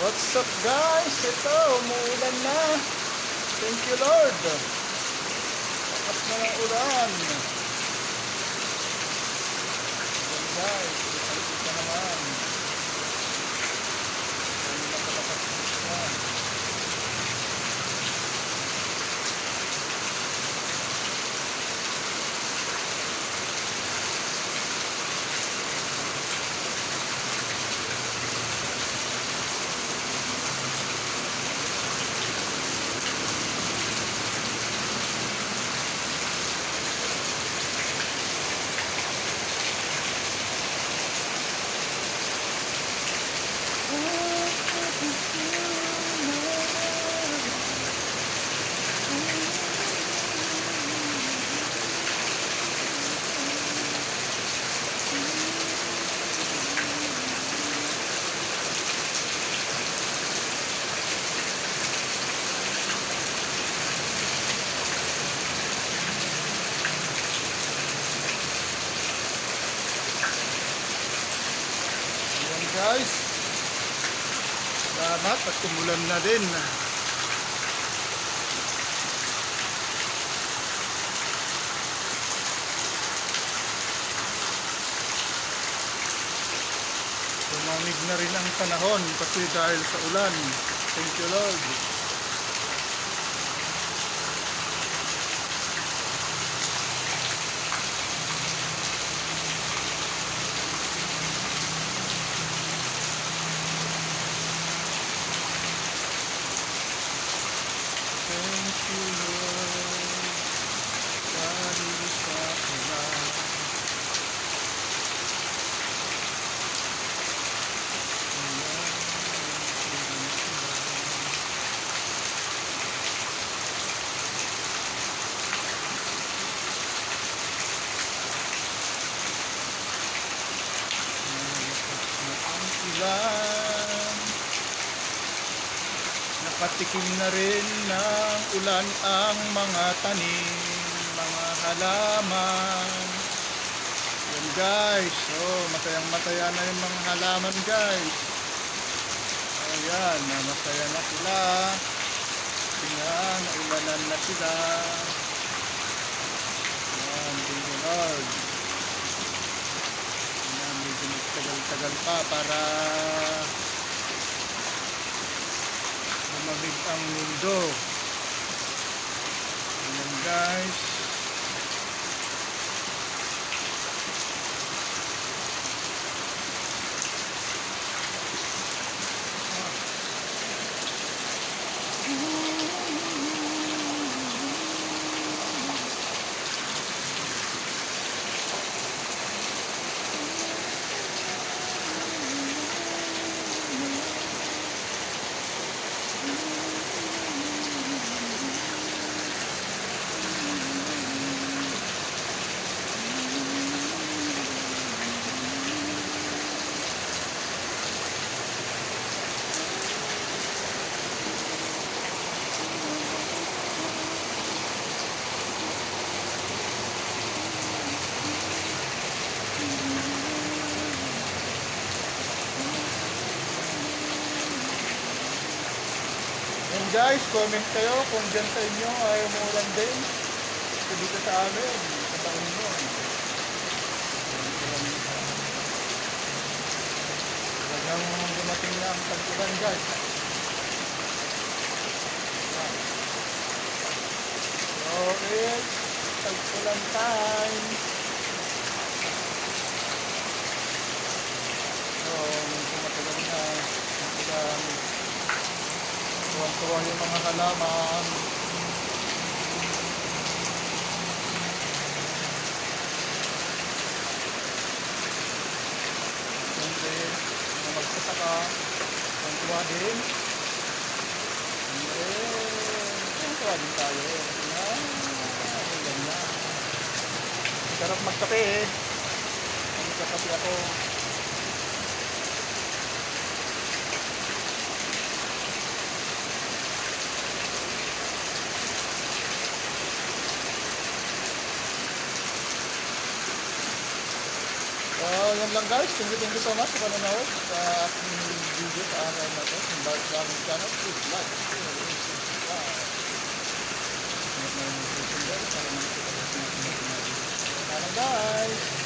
What's up guys? Ito, umuulan na. Thank you Lord. Lakas na ng ulan. Ayan guys, kita naman. Guys. Salamat at umulan na din. Tumamig na rin ang panahon kasi dahil sa ulan. Thank you Lord. Thank you Lord. Dahil sa ulan. Ang ulan Nakatikim na rin ng ulan ang mga tanim, mga halaman. Yan guys, oh, masayang masaya na yung mga halaman guys. Ayan, masaya na sila. Tingnan, naulanan na sila. Ayan, thank you Lord. Ayan, medyo magtagal-tagal pa para ang mundo. Ayan guys. Guys, comment kayo kung dyan sa inyo ay umulan din. Ito dito sa amin, sa taon mo. Talagang dumating na ang tagpulan guys. So it's tagpulan time. So, medyo matagal na. Matagal. Tuwang-tuwa yung mga halaman. Siyempre, mga magsasaka, tuwang-tuwa din. Siyempre, tuwang-tuwa din tayo. Nga, ang ganda. Sarap magkape eh. Magkakape ako. yun lang guys. Thank you, thank you so much for panonood sa aking video sa araw na ito. Ang bawat sa aming channel. Please like, share, and subscribe. Para guys.